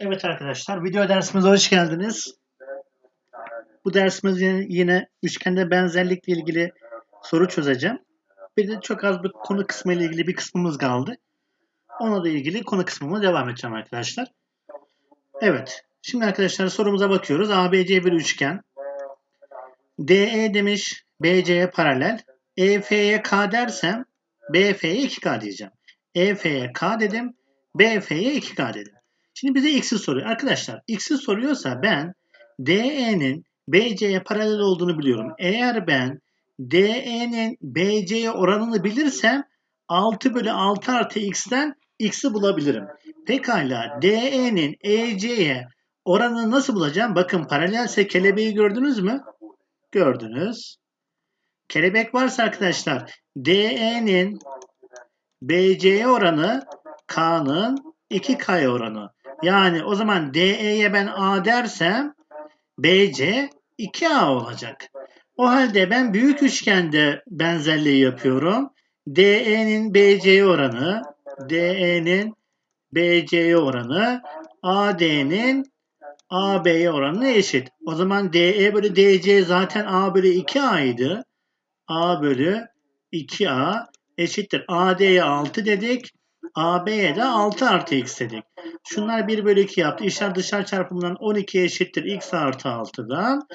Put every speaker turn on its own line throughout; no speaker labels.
Evet arkadaşlar, video dersimize hoş geldiniz. Bu dersimizde yine üçgende benzerlikle ilgili soru çözeceğim. Bir de çok az bir konu kısmı ile ilgili bir kısmımız kaldı. Ona da ilgili konu kısmıma devam edeceğim arkadaşlar. Evet, şimdi arkadaşlar sorumuza bakıyoruz. ABC bir üçgen. DE demiş BC'ye paralel. EF'ye K dersem BF'ye 2K diyeceğim. EF'ye K dedim. BF'ye 2K dedim. Şimdi bize x'i soruyor. Arkadaşlar x'i soruyorsa ben DE'nin BC'ye paralel olduğunu biliyorum. Eğer ben DE'nin BC'ye oranını bilirsem 6 bölü 6 artı x'ten x'i bulabilirim. Pekala DE'nin EC'ye oranını nasıl bulacağım? Bakın paralelse kelebeği gördünüz mü? Gördünüz. Kelebek varsa arkadaşlar DE'nin BC'ye oranı K'nın 2K'ya oranı. Yani o zaman DE'ye ben A dersem BC 2A olacak. O halde ben büyük üçgende benzerliği yapıyorum. DE'nin BC'ye oranı, DE'nin BC'ye oranı, AD'nin AB'ye oranına eşit. O zaman DE bölü DC zaten A bölü 2A idi. A bölü 2A eşittir. AD'ye 6 dedik. AB'ye de 6 artı x dedik. Şunlar 1 bölü 2 yaptı. İşler dışarı çarpımından 12 eşittir. x artı 6'dan.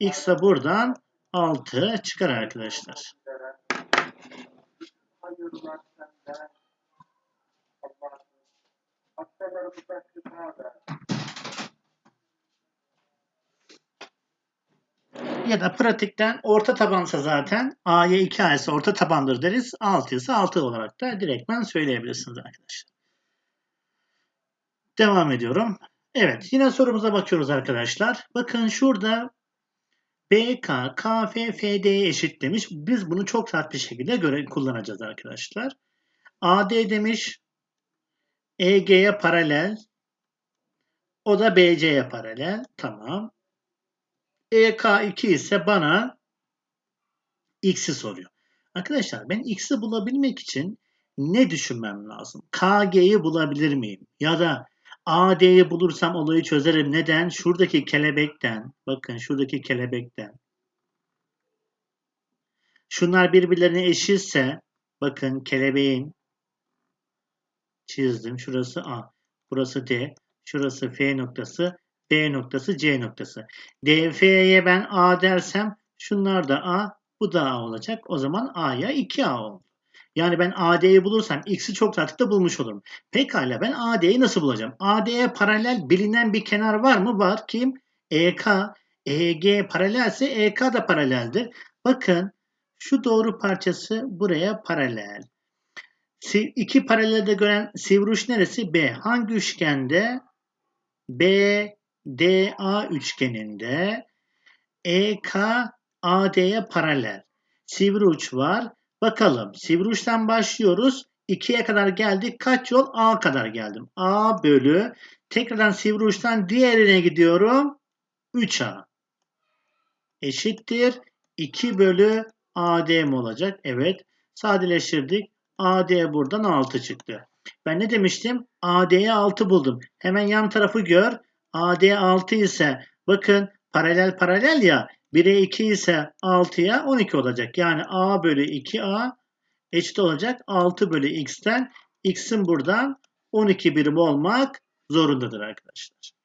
x de buradan 6 çıkar arkadaşlar. Ya da pratikten orta tabansa zaten A'ya 2A ise orta tabandır deriz. 6 ise 6 olarak da direktmen söyleyebilirsiniz arkadaşlar. Devam ediyorum. Evet yine sorumuza bakıyoruz arkadaşlar. Bakın şurada BK, KF, FD'ye eşit. Biz bunu çok rahat bir şekilde göre kullanacağız arkadaşlar. AD demiş EG'ye paralel. O da BC'ye paralel. Tamam. EK2 ise bana X'i soruyor. Arkadaşlar ben X'i bulabilmek için ne düşünmem lazım? KG'yi bulabilir miyim? Ya da AD'yi bulursam olayı çözerim. Neden? Şuradaki kelebekten, bakın şuradaki kelebekten. Şunlar birbirlerine eşitse, bakın kelebeğin çizdim. Şurası A, burası D, şurası F noktası, B noktası, C noktası. DF'ye ben A dersem şunlar da A, bu da A olacak. O zaman A'ya 2A oldu. Yani ben AD'yi bulursam X'i çok rahatlıkla bulmuş olurum. Pekala ben AD'yi nasıl bulacağım? AD'ye paralel bilinen bir kenar var mı? Var. Kim? EK. EG paralelse EK da paraleldir. Bakın şu doğru parçası buraya paralel. İki paralelde gören sivri uç neresi? B. Hangi üçgende? B, DA üçgeninde EK AD'ye paralel. Sivri uç var. Bakalım sivri uçtan başlıyoruz. 2'ye kadar geldik. Kaç yol? A kadar geldim. A bölü. Tekrardan sivri uçtan diğerine gidiyorum. 3A. Eşittir. 2 bölü AD mi olacak? Evet. Sadeleştirdik. AD buradan 6 çıktı. Ben ne demiştim? AD'ye 6 buldum. Hemen yan tarafı gör. AD 6 ise bakın paralel paralel ya 1'e 2 ise 6'ya 12 olacak. Yani A bölü 2A eşit olacak 6 bölü X'ten. X'in buradan 12 birim olmak zorundadır arkadaşlar.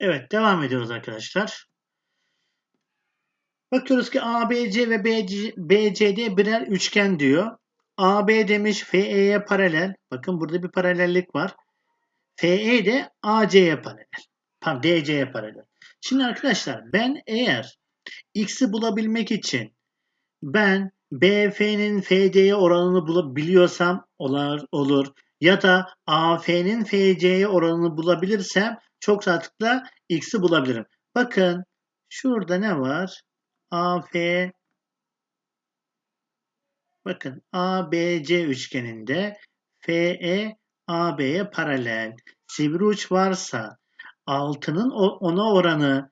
Evet devam ediyoruz arkadaşlar. Bakıyoruz ki ABC ve BC, BCD birer üçgen diyor. AB demiş FE'ye paralel. Bakın burada bir paralellik var. FE de AC'ye paralel. Pardon DC'ye paralel. Şimdi arkadaşlar ben eğer X'i bulabilmek için ben BF'nin FD'ye oranını bulabiliyorsam olur, olur. Ya da AF'nin FC'ye oranını bulabilirsem çok rahatlıkla x'i bulabilirim. Bakın şurada ne var? AF Bakın ABC üçgeninde FE AB'ye paralel. Sivri uç varsa altının ona oranı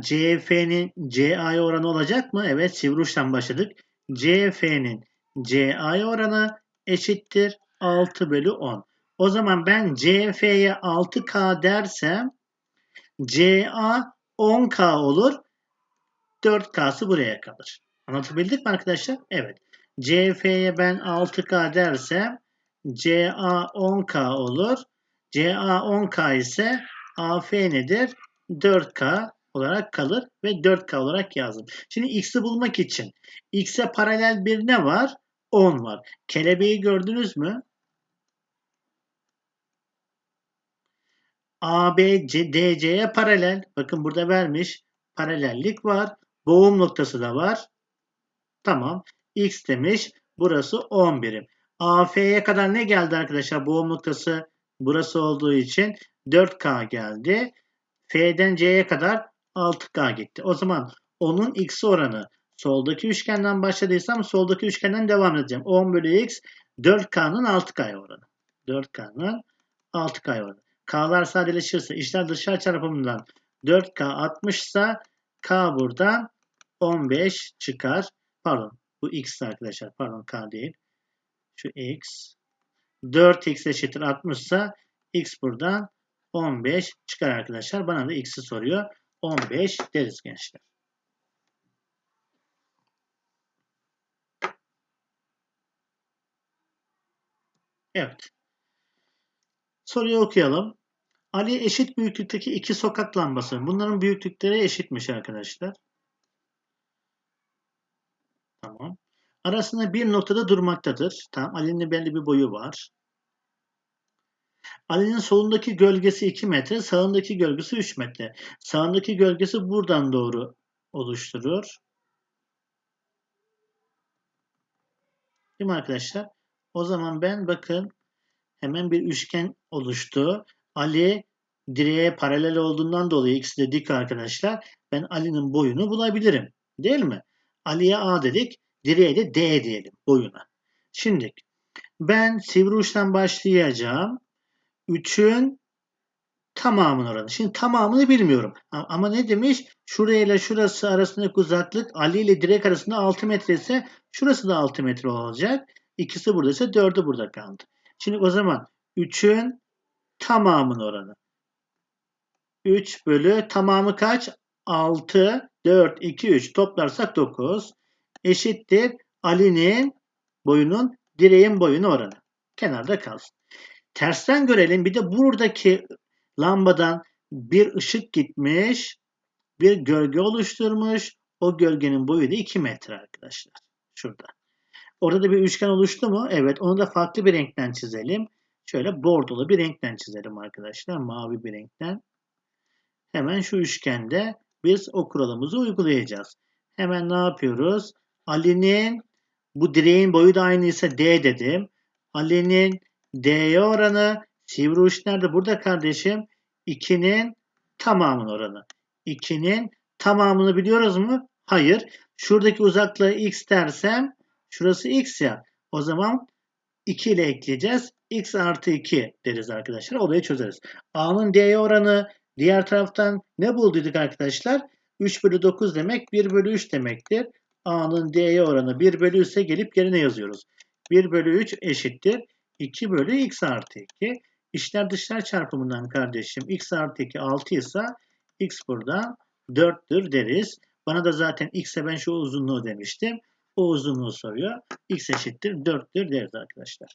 CF'nin CA'ya oranı olacak mı? Evet sivri uçtan başladık. CF'nin CA'ya oranı eşittir 6 bölü 10. O zaman ben CF'ye 6K dersem CA 10K olur. 4K'sı buraya kalır. Anlatabildik mi arkadaşlar? Evet. CF'ye ben 6K dersem CA 10K olur. CA 10K ise AF nedir? 4K olarak kalır ve 4K olarak yazdım. Şimdi X'i bulmak için X'e paralel bir ne var? 10 var. Kelebeği gördünüz mü? AB DC'ye paralel. Bakın burada vermiş. Paralellik var. Boğum noktası da var. Tamam. X demiş. Burası 10 birim. AF'ye kadar ne geldi arkadaşlar? Boğum noktası burası olduğu için 4K geldi. F'den C'ye kadar 6K gitti. O zaman onun X oranı soldaki üçgenden başladıysam soldaki üçgenden devam edeceğim. 10 bölü X 4K'nın 6K oranı. 4K'nın 6K oranı. K'lar sadeleşirse işler dışarı çarpımından 4K 60 ise K buradan 15 çıkar. Pardon bu X arkadaşlar. Pardon K değil. Şu X. 4X eşittir 60 ise X buradan 15 çıkar arkadaşlar. Bana da X'i soruyor. 15 deriz gençler. Evet. Soruyu okuyalım. Ali eşit büyüklükteki iki sokak lambası. Bunların büyüklükleri eşitmiş arkadaşlar. Tamam. Arasında bir noktada durmaktadır. Tamam. Ali'nin belli bir boyu var. Ali'nin solundaki gölgesi 2 metre, sağındaki gölgesi 3 metre. Sağındaki gölgesi buradan doğru oluşturur. Değil mi arkadaşlar? O zaman ben bakın hemen bir üçgen oluştu. Ali direğe paralel olduğundan dolayı ikisi de dik arkadaşlar. Ben Ali'nin boyunu bulabilirim. Değil mi? Ali'ye A dedik. Direğe de D diyelim boyuna. Şimdi ben sivri uçtan başlayacağım. 3'ün tamamının oranı. Şimdi tamamını bilmiyorum. Ama ne demiş? Şuraya ile şurası arasındaki uzaklık Ali ile direk arasında 6 metre ise şurası da 6 metre olacak. İkisi burada ise 4'ü burada kaldı. Şimdi o zaman 3'ün tamamının oranı. 3 bölü tamamı kaç? 6, 4, 2, 3 toplarsak 9 eşittir Ali'nin boyunun direğin boyunu oranı. Kenarda kalsın. Tersten görelim. Bir de buradaki lambadan bir ışık gitmiş. Bir gölge oluşturmuş. O gölgenin boyu da 2 metre arkadaşlar. Şurada. Orada da bir üçgen oluştu mu? Evet. Onu da farklı bir renkten çizelim. Şöyle bordolu bir renkten çizelim arkadaşlar. Mavi bir renkten. Hemen şu üçgende biz o kuralımızı uygulayacağız. Hemen ne yapıyoruz? Ali'nin bu direğin boyu da aynıysa D dedim. Ali'nin D'ye oranı sivri uç nerede? Burada kardeşim 2'nin tamamının oranı. 2'nin tamamını biliyoruz mu? Hayır. Şuradaki uzaklığı x dersem şurası x ya. O zaman 2 ile ekleyeceğiz. x artı 2 deriz arkadaşlar. Olayı çözeriz. A'nın D'ye oranı diğer taraftan ne bulduyduk arkadaşlar? 3 bölü 9 demek 1 bölü 3 demektir. A'nın D'ye oranı 1 bölü 3 ise gelip yerine yazıyoruz. 1 bölü 3 eşittir. 2 bölü x artı 2. İşler dışlar çarpımından kardeşim x artı 2 6 ise x burada 4'tür deriz. Bana da zaten x'e ben şu uzunluğu demiştim. O uzunluğu soruyor. x eşittir 4'tür deriz arkadaşlar.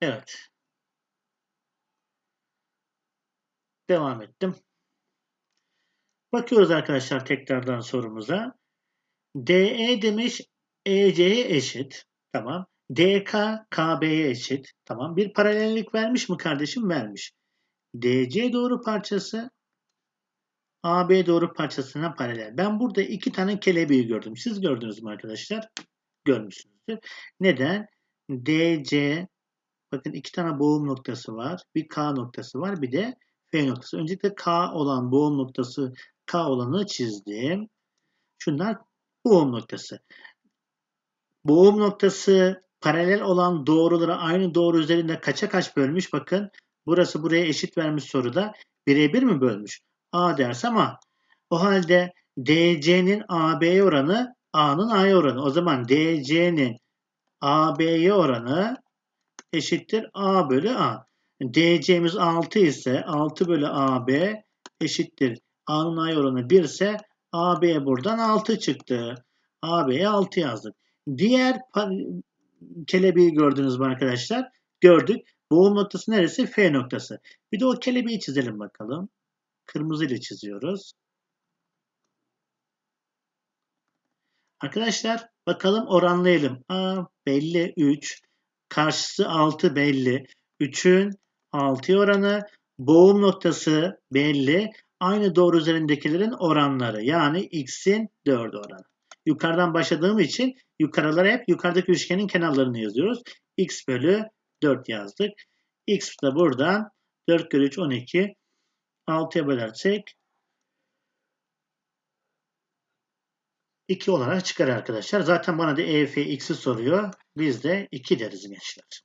Evet. Devam ettim. Bakıyoruz arkadaşlar tekrardan sorumuza. DE demiş EC'ye eşit. Tamam. DK KB'ye eşit. Tamam. Bir paralellik vermiş mi kardeşim? Vermiş. DC doğru parçası AB doğru parçasına paralel. Ben burada iki tane kelebeği gördüm. Siz gördünüz mü arkadaşlar? Görmüşsünüzdür. Neden? DC Bakın iki tane boğum noktası var. Bir K noktası var. Bir de F noktası. Öncelikle K olan boğum noktası K olanı çizdim. Şunlar boğum noktası. Boğum noktası paralel olan doğruları aynı doğru üzerinde kaça kaç bölmüş? Bakın burası buraya eşit vermiş soruda. Birebir mi bölmüş? A dersem A. O halde DC'nin AB'ye oranı A'nın A'ya oranı. O zaman DC'nin AB'ye oranı eşittir A bölü A. DC'miz 6 ise 6 bölü AB eşittir. A'nın A'ya oranı 1 ise AB buradan 6 çıktı. AB'ye 6 yazdık. Diğer kelebeği gördünüz mü arkadaşlar? Gördük. Boğum noktası neresi? F noktası. Bir de o kelebeği çizelim bakalım. Kırmızı ile çiziyoruz. Arkadaşlar bakalım oranlayalım. A belli 3. Karşısı 6 belli. 3'ün 6 oranı. Boğum noktası belli. Aynı doğru üzerindekilerin oranları. Yani x'in 4 oranı. Yukarıdan başladığım için yukarılara hep yukarıdaki üçgenin kenarlarını yazıyoruz. x bölü 4 yazdık. x de buradan 4 kere 3 12. 6'ya bölersek 2 olarak çıkar arkadaşlar. Zaten bana da EF x'i soruyor. Biz de 2 deriz gençler.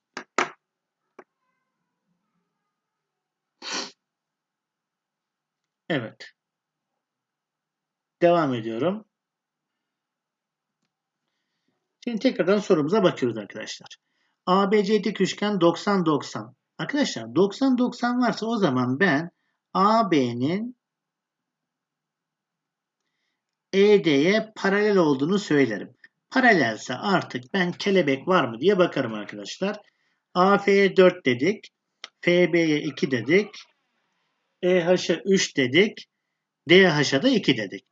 Evet. Devam ediyorum. Şimdi tekrardan sorumuza bakıyoruz arkadaşlar. ABC dik üçgen 90-90. Arkadaşlar 90-90 varsa o zaman ben AB'nin ED'ye paralel olduğunu söylerim. Paralelse artık ben kelebek var mı diye bakarım arkadaşlar. AF'ye 4 dedik. FB'ye 2 dedik. EH'a 3 dedik. DH'a da 2 dedik.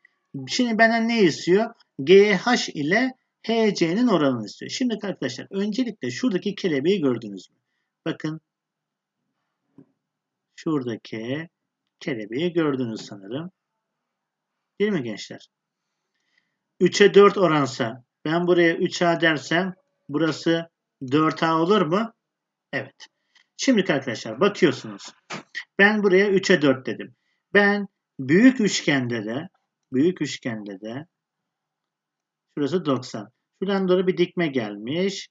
Şimdi benden ne istiyor? GH ile HC'nin oranını istiyor. Şimdi arkadaşlar öncelikle şuradaki kelebeği gördünüz mü? Bakın şuradaki kelebeği gördünüz sanırım. Değil mi gençler? 3'e 4 oransa ben buraya 3A dersem burası 4A olur mu? Evet. Şimdi arkadaşlar bakıyorsunuz. Ben buraya 3'e 4 dedim. Ben büyük üçgende de büyük üçgende de şurası 90. Şuradan doğru bir dikme gelmiş.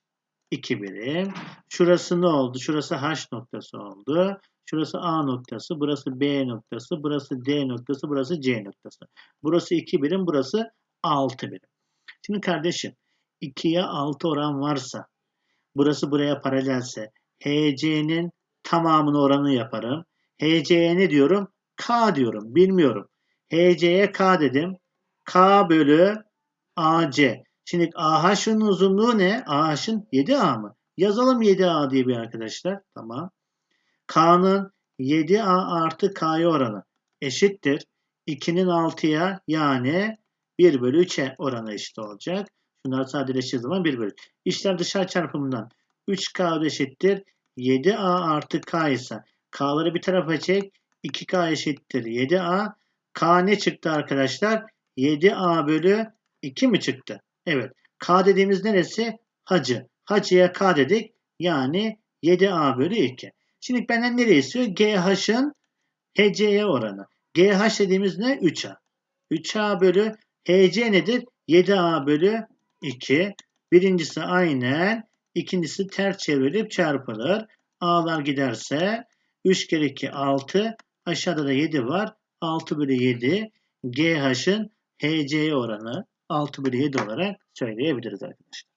2 birim. Şurası ne oldu? Şurası H noktası oldu. Şurası A noktası, burası B noktası, burası D noktası, burası C noktası. Burası 2 birim, burası 6 birim. Şimdi kardeşim 2'ye 6 oran varsa burası buraya paralelse HC'nin tamamını oranı yaparım. HC'ye ne diyorum? K diyorum. Bilmiyorum. HC'ye K dedim. K bölü AC. Şimdi AH'ın uzunluğu ne? AH'ın 7A mı? Yazalım 7A diye bir arkadaşlar. Tamam. K'nın 7A artı K'ya oranı eşittir. 2'nin 6'ya yani 1 bölü 3'e oranı eşit olacak. Şunları sadeleştirdiği zaman 1 bölü 3. İşler dışarı çarpımından 3K eşittir. 7A artı K ise K'ları bir tarafa çek. 2K eşittir 7A. K ne çıktı arkadaşlar? 7A bölü 2 mi çıktı? Evet. K dediğimiz neresi? Hacı. Hacıya K dedik. Yani 7A bölü 2. Şimdi benden nereye istiyor? GH'ın HC'ye oranı. GH dediğimiz ne? 3A. 3A bölü HC nedir? 7A bölü 2. Birincisi aynen. ikincisi ters çevrilip çarpılır. A'lar giderse 3 kere 2 6. Aşağıda da 7 var. 6 bölü 7. GH'ın HC'ye oranı 6 bölü 7 olarak söyleyebiliriz arkadaşlar.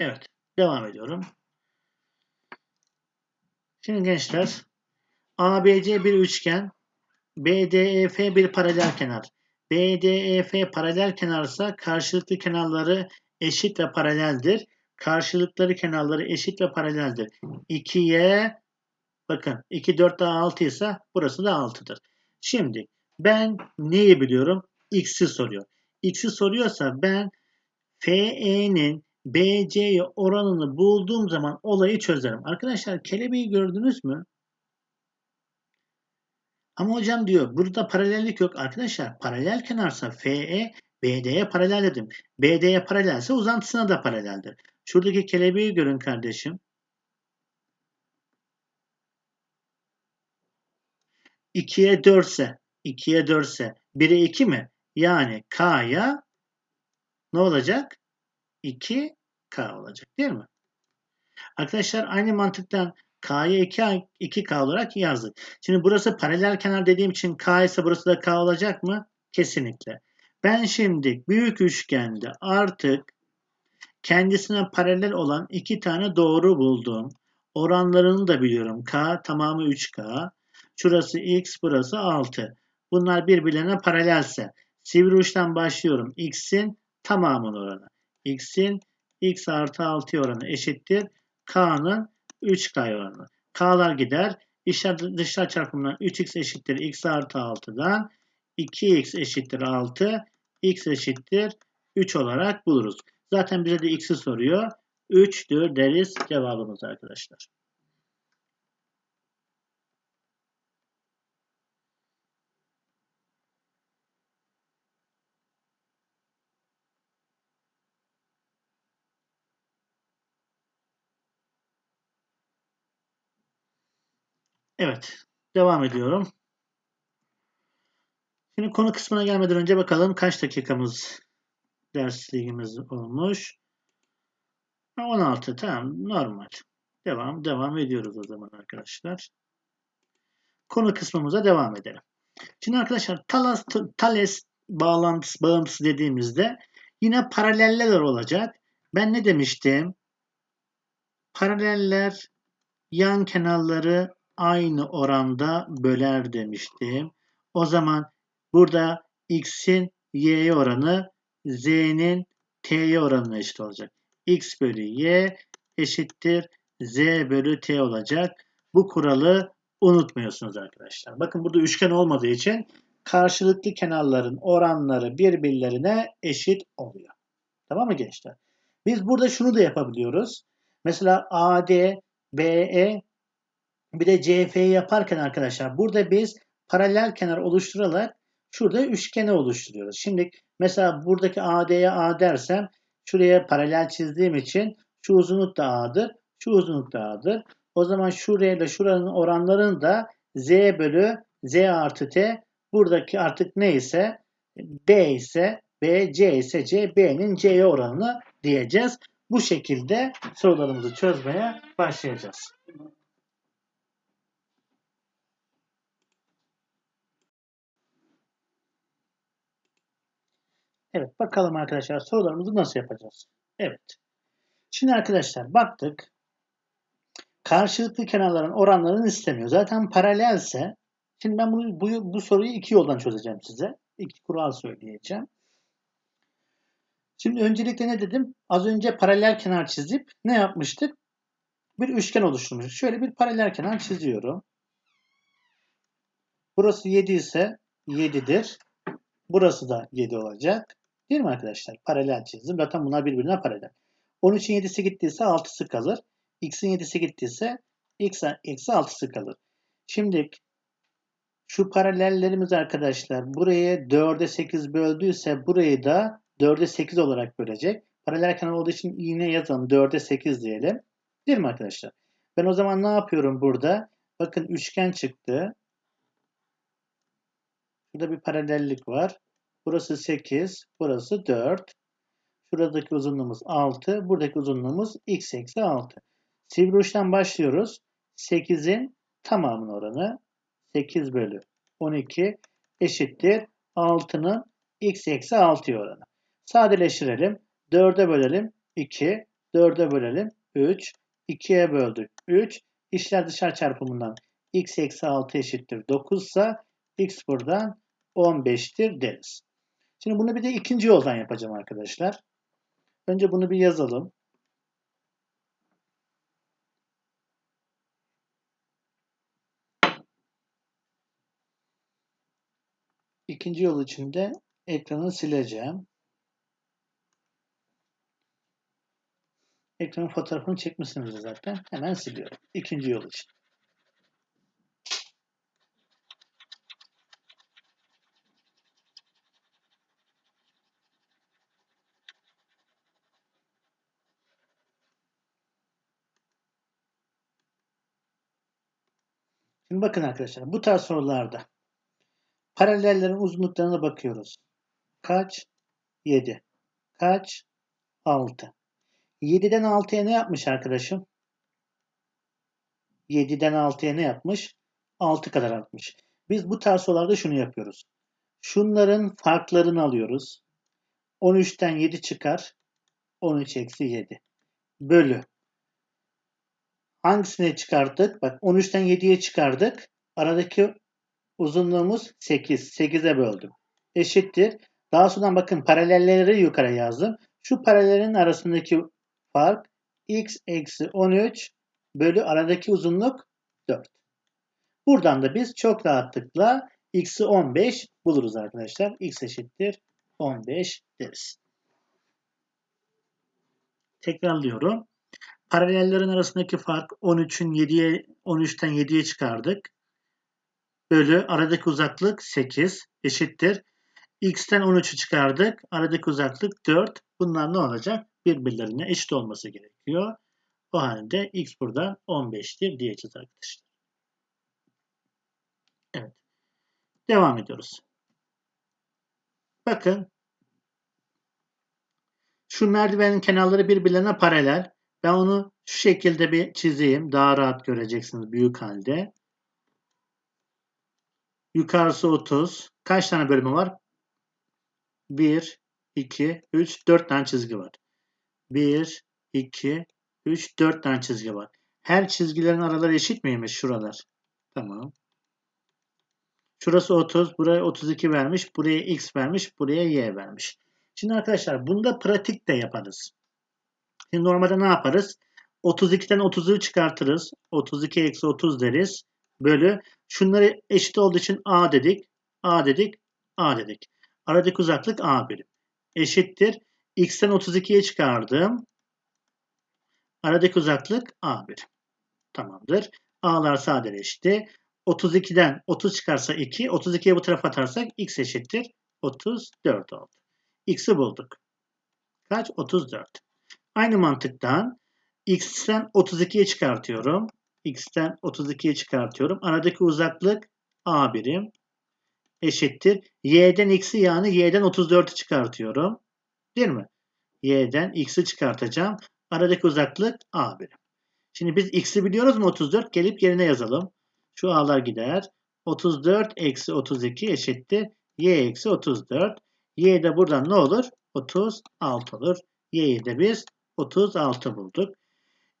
Evet. Devam ediyorum. Şimdi gençler ABC bir üçgen BDEF bir paralel kenar. BDEF paralel kenarsa karşılıklı kenarları eşit ve paraleldir. Karşılıkları kenarları eşit ve paraleldir. 2'ye bakın 2 4 daha 6 ise burası da 6'dır. Şimdi ben neyi biliyorum? X'i soruyor. X'i soruyorsa ben FE'nin BC'ye oranını bulduğum zaman olayı çözerim. Arkadaşlar kelebeği gördünüz mü? Ama hocam diyor burada paralellik yok. Arkadaşlar paralel kenarsa FE BD'ye paralel dedim. BD'ye paralelse uzantısına da paraleldir. Şuradaki kelebeği görün kardeşim. 2'ye 4 ise 2'ye 4 ise 1'e 2 mi? Yani K'ya ne olacak? 2K olacak değil mi? Arkadaşlar aynı mantıktan K'ya 2, 2K olarak yazdık. Şimdi burası paralel kenar dediğim için K ise burası da K olacak mı? Kesinlikle. Ben şimdi büyük üçgende artık kendisine paralel olan iki tane doğru buldum. Oranlarını da biliyorum. K tamamı 3K. Şurası X, burası 6. Bunlar birbirlerine paralelse. Sivri uçtan başlıyorum. X'in tamamının oranı. X'in X artı 6 oranı eşittir. K'nın 3K oranı. K'lar gider. Dışlar çarpımından 3x eşittir x artı 6'dan 2x eşittir 6 x eşittir 3 olarak buluruz. Zaten bize de x'i soruyor. 3'tür deriz cevabımız arkadaşlar. Evet. Devam ediyorum. Şimdi konu kısmına gelmeden önce bakalım kaç dakikamız dersliğimiz olmuş. 16 tamam normal. Devam devam ediyoruz o zaman arkadaşlar. Konu kısmımıza devam edelim. Şimdi arkadaşlar Thales, Thales bağlantısı, bağıntısı dediğimizde yine paraleller olacak. Ben ne demiştim? Paraleller yan kenarları aynı oranda böler demiştim. O zaman burada x'in y'ye oranı z'nin t'ye oranına eşit olacak. x bölü y eşittir z bölü t olacak. Bu kuralı unutmuyorsunuz arkadaşlar. Bakın burada üçgen olmadığı için karşılıklı kenarların oranları birbirlerine eşit oluyor. Tamam mı gençler? Biz burada şunu da yapabiliyoruz. Mesela AD, BE bir de CF'yi yaparken arkadaşlar burada biz paralel kenar oluşturarak şurada üçgeni oluşturuyoruz. Şimdi mesela buradaki AD'ye A dersem şuraya paralel çizdiğim için şu uzunluk da A'dır. Şu uzunluk da A'dır. O zaman şuraya da şuranın oranlarını da Z bölü Z artı T buradaki artık neyse B ise B, C ise C, B'nin C'ye oranını diyeceğiz. Bu şekilde sorularımızı çözmeye başlayacağız. Evet bakalım arkadaşlar sorularımızı nasıl yapacağız? Evet. Şimdi arkadaşlar baktık. Karşılıklı kenarların oranlarını istemiyor. Zaten paralelse şimdi ben bunu, bu, bu soruyu iki yoldan çözeceğim size. İki kural söyleyeceğim. Şimdi öncelikle ne dedim? Az önce paralel kenar çizip ne yapmıştık? Bir üçgen oluşturmuştuk. Şöyle bir paralel kenar çiziyorum. Burası 7 ise 7'dir. Burası da 7 olacak. Değil mi arkadaşlar? Paralel çizdim. Zaten bunlar birbirine paralel. 13'ün 7'si gittiyse 6'sı kalır. X'in 7'si gittiyse X eksi 6'sı kalır. Şimdi şu paralellerimiz arkadaşlar buraya 4'e 8 böldüyse burayı da 4'e 8 olarak bölecek. Paralel kenar olduğu için yine yazalım. 4'e 8 diyelim. Değil mi arkadaşlar? Ben o zaman ne yapıyorum burada? Bakın üçgen çıktı. Burada bir paralellik var. Burası 8, burası 4. Şuradaki uzunluğumuz 6, buradaki uzunluğumuz x eksi 6. Sivri uçtan başlıyoruz. 8'in tamamının oranı 8 bölü 12 eşittir 6'nın x eksi 6 oranı. Sadeleştirelim. 4'e bölelim 2, 4'e bölelim 3, 2'ye böldük 3. İşler dışarı çarpımından x eksi 6 eşittir 9 ise x buradan 15'tir deriz. Şimdi bunu bir de ikinci yoldan yapacağım arkadaşlar. Önce bunu bir yazalım. İkinci yol içinde ekranı sileceğim. Ekranın fotoğrafını çekmişsiniz zaten. Hemen siliyorum. İkinci yol için. Şimdi bakın arkadaşlar bu tarz sorularda paralellerin uzunluklarına bakıyoruz. Kaç? 7. Kaç? 6. 7'den 6'ya ne yapmış arkadaşım? 7'den 6'ya ne yapmış? 6 kadar artmış. Biz bu tarz sorularda şunu yapıyoruz. Şunların farklarını alıyoruz. 13'ten 7 çıkar. 13 eksi 7. Bölü. Hangisine çıkarttık? Bak 13'ten 7'ye çıkardık. Aradaki uzunluğumuz 8. 8'e böldüm. Eşittir. Daha sonra bakın paralelleri yukarı yazdım. Şu paralellerin arasındaki fark x eksi 13 bölü aradaki uzunluk 4. Buradan da biz çok rahatlıkla x'i 15 buluruz arkadaşlar. x eşittir 15 deriz. Tekrarlıyorum. Paralellerin arasındaki fark 13'ün 7'ye 13'ten 7'ye çıkardık. Bölü aradaki uzaklık 8 eşittir. X'ten 13'ü çıkardık. Aradaki uzaklık 4. Bunlar ne olacak? Birbirlerine eşit olması gerekiyor. O halde X buradan 15'tir diyeceğiz arkadaşlar. Evet. Devam ediyoruz. Bakın. Şu merdivenin kenarları birbirlerine paralel. Ben onu şu şekilde bir çizeyim. Daha rahat göreceksiniz büyük halde. Yukarısı 30. Kaç tane bölümü var? 1, 2, 3, 4 tane çizgi var. 1, 2, 3, 4 tane çizgi var. Her çizgilerin araları eşit miymiş şuralar? Tamam. Şurası 30, buraya 32 vermiş, buraya x vermiş, buraya y vermiş. Şimdi arkadaşlar bunda pratik de yaparız. Şimdi normalde ne yaparız? 32'den 30'u çıkartırız. 32 eksi 30 deriz. Bölü. Şunları eşit olduğu için a dedik. a dedik. a dedik. Aradaki uzaklık a birim. Eşittir. x'ten 32'ye çıkardım. Aradaki uzaklık a birim. Tamamdır. a'lar sadeleşti. 32'den 30 çıkarsa 2. 32'ye bu tarafa atarsak x eşittir. 34 oldu. x'i bulduk. Kaç? 34. Aynı mantıktan x'ten 32'ye çıkartıyorum. x'ten 32'ye çıkartıyorum. Aradaki uzaklık a birim eşittir. y'den x'i yani y'den 34'ü çıkartıyorum. Değil mi? y'den x'i çıkartacağım. Aradaki uzaklık a birim. Şimdi biz x'i biliyoruz mu 34? Gelip yerine yazalım. Şu a'lar gider. 34 eksi 32 eşittir. y eksi 34. y de buradan ne olur? 36 olur. y'yi de biz 36 bulduk.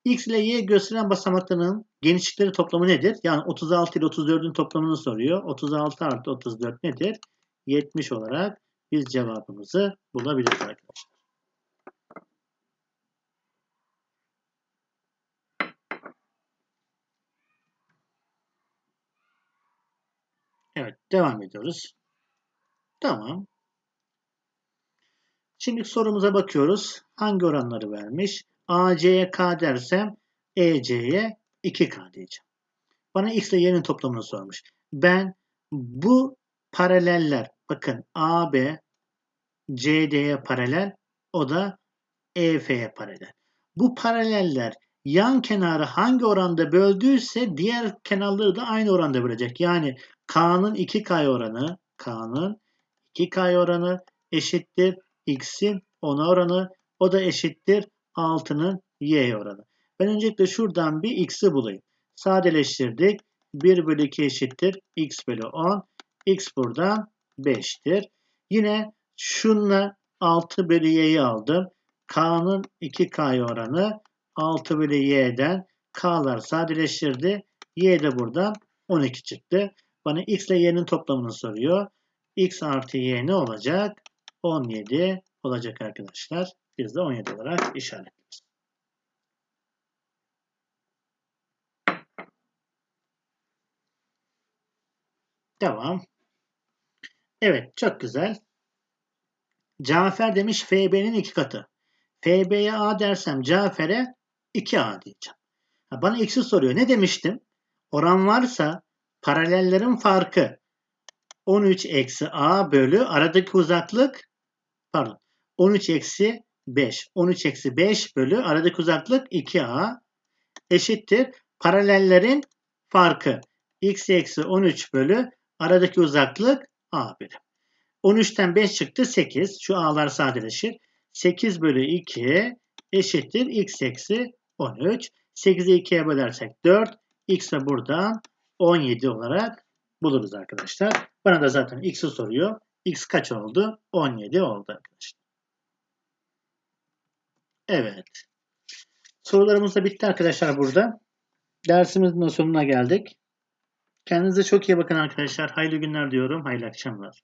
X ile Y gösteren basamaklarının genişlikleri toplamı nedir? Yani 36 ile 34'ün toplamını soruyor. 36 artı 34 nedir? 70 olarak biz cevabımızı bulabiliriz arkadaşlar. Evet devam ediyoruz. Tamam. Şimdi sorumuza bakıyoruz. Hangi oranları vermiş? AC'ye K dersem EC'ye 2K diyeceğim. Bana X ile Y'nin toplamını sormuş. Ben bu paraleller bakın AB CD'ye paralel o da EF'ye paralel. Bu paraleller yan kenarı hangi oranda böldüyse diğer kenarları da aynı oranda bölecek. Yani K'nın 2K oranı K'nın 2K oranı eşittir X'in 10'a oranı o da eşittir 6'nın y oranı. Ben öncelikle şuradan bir x'i bulayım. Sadeleştirdik. 1 bölü 2 eşittir x bölü 10. x buradan 5'tir. Yine şunla 6 bölü y'yi aldım. k'nın 2k oranı 6 bölü y'den k'lar sadeleştirdi. y de buradan 12 çıktı. Bana x ile y'nin toplamını soruyor. x artı y ne olacak? 17 olacak arkadaşlar. Biz de 17 olarak işaretliyoruz. Devam. Evet çok güzel. Cafer demiş FB'nin iki katı. FB'ye A dersem Cafer'e 2A diyeceğim. Bana x'i soruyor. Ne demiştim? Oran varsa paralellerin farkı 13 eksi A bölü aradaki uzaklık pardon 13 eksi 5. 13 eksi 5 bölü aradaki uzaklık 2A eşittir. Paralellerin farkı x eksi 13 bölü aradaki uzaklık a birim. 13'ten 5 çıktı 8. Şu a'lar sadeleşir. 8 bölü 2 eşittir x eksi 13. 8'i 2'ye bölersek 4. X de buradan 17 olarak buluruz arkadaşlar. Bana da zaten x'i soruyor. X kaç oldu? 17 oldu arkadaşlar. Evet. Sorularımız da bitti arkadaşlar burada. Dersimizin de sonuna geldik. Kendinize çok iyi bakın arkadaşlar. Hayırlı günler diyorum. Hayırlı akşamlar.